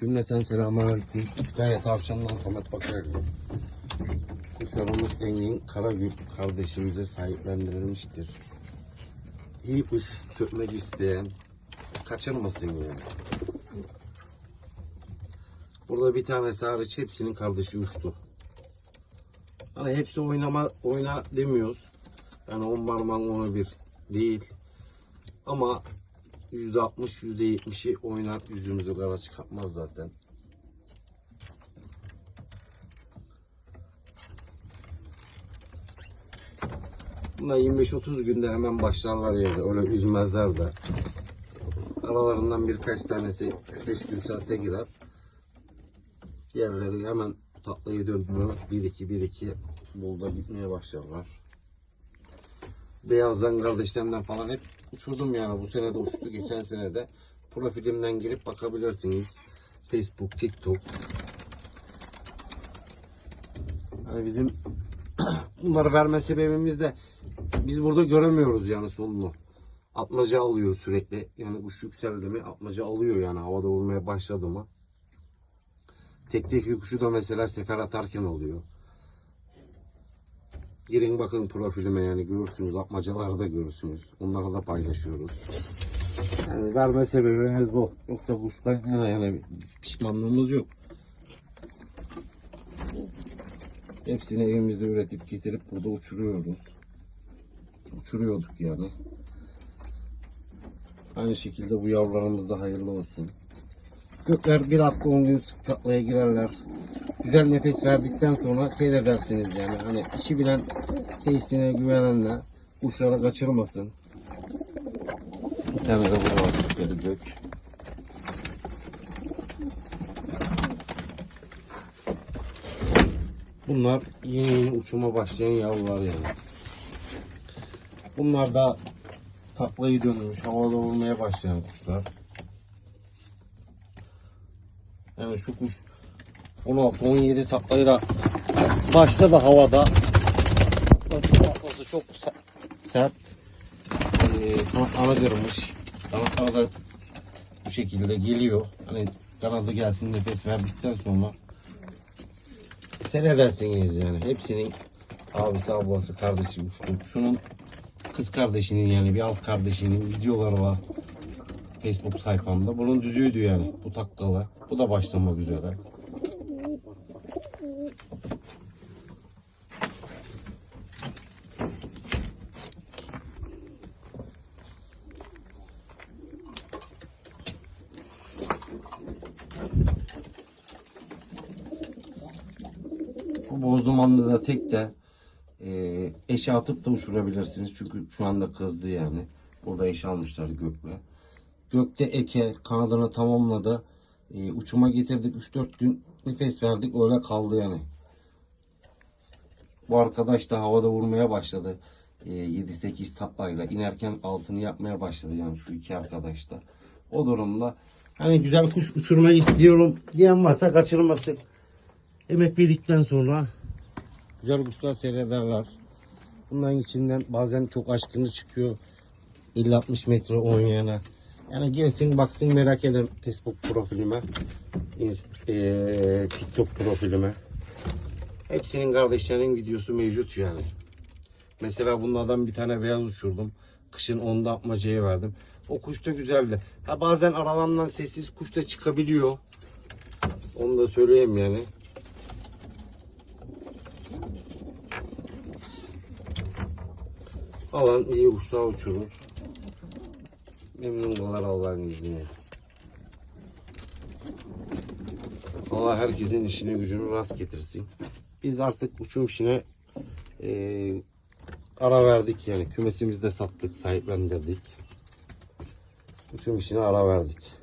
Cümleten selamünaleyküm. Gayet tavşandan Samet Bakarlı. Kuşlarımız Engin Karagül kardeşimize sahiplendirilmiştir. İyi kuş sökmek isteyen kaçırmasın yani. Burada bir tanesi hariç hepsinin kardeşi uçtu. Hani hepsi oynama oyna demiyoruz. Yani on parmağın onu bir değil. Ama %60 %70'i oynar yüzümüzü kara çıkartmaz zaten. Bunlar 25-30 günde hemen başlarlar yerde. Öyle üzmezler de. Aralarından birkaç tanesi 5 gün saate girer. Diğerleri hemen tatlıyı döndürür. 1-2-1-2 bulda gitmeye başlarlar. Beyazdan kardeşlerimden falan hep uçurdum yani. Bu sene de uçtu. Geçen sene de profilimden girip bakabilirsiniz. Facebook, TikTok. Yani bizim bunları verme sebebimiz de biz burada göremiyoruz yani sonunu. Atmaca alıyor sürekli. Yani kuş yükseldi mi atmaca alıyor yani havada vurmaya başladı mı. Tekteki kuşu da mesela sefer atarken alıyor. Girin bakın profilime yani görürsünüz. Atmacaları da görürsünüz. Onları da paylaşıyoruz. Yani verme sebebimiz bu. Yoksa kuştan yana bir pişmanlığımız yok. Hepsini evimizde üretip getirip burada uçuruyoruz. Uçuruyorduk yani. Aynı şekilde bu yavrularımız da hayırlı olsun. Gökler bir hafta 10 gün sık girerler. Güzel nefes verdikten sonra seyredersiniz yani. Hani işi bilen, seyisine güvenenle kuşları kaçırmasın. Bir tane de burada var. Böyle gök. Bunlar yeni yeni uçuma başlayan yavrular yani. Bunlar da taklayı dönmüş, havada vurmaya başlayan kuşlar. Yani şu kuş 16-17 taklayla başladı havada. Bakın taklası çok se- sert. Ee, kanatlarını kırmış. Kanatları da bu şekilde geliyor. Hani kanadı gelsin nefes verdikten sonra seyredersiniz yani. Hepsinin abisi, ablası, kardeşi uçtu. Şunun kız kardeşinin yani bir alt kardeşinin videoları var. Facebook sayfamda. Bunun düzüydü yani. Bu takkalı. Bu da başlamak üzere. Bu boz dumanlı da tek de e, eşe atıp da uçurabilirsiniz. Çünkü şu anda kızdı yani. Burada eş almışlar gökle. Gökte eke kanadını tamamladı. E, uçuma getirdik 3-4 gün nefes verdik öyle kaldı yani. Bu arkadaş da havada vurmaya başladı. E, 7-8 tatlayla inerken altını yapmaya başladı yani şu iki arkadaş da. O durumda hani güzel kuş uçurmak istiyorum diyen varsa kaçırmasın. Emek verdikten sonra güzel kuşlar seyrederler. Bunların içinden bazen çok aşkını çıkıyor. 50-60 metre oynayana. Yani girsin baksın merak eden Facebook profilime. eee, TikTok profilime. Hepsinin kardeşlerinin videosu mevcut yani. Mesela bunlardan bir tane beyaz uçurdum. Kışın onda atmacaya verdim. O kuş da güzeldi. Ha bazen aralarından sessiz kuş da çıkabiliyor. Onu da söyleyeyim yani. Alan iyi kuşlar uçurur. Memnun kalır Allah'ın izniyle. Allah herkesin işine gücünü rast getirsin. Biz artık uçum işine eee, ara verdik yani. Kümesimizde sattık, sahiplendirdik. Uçum işine ara verdik.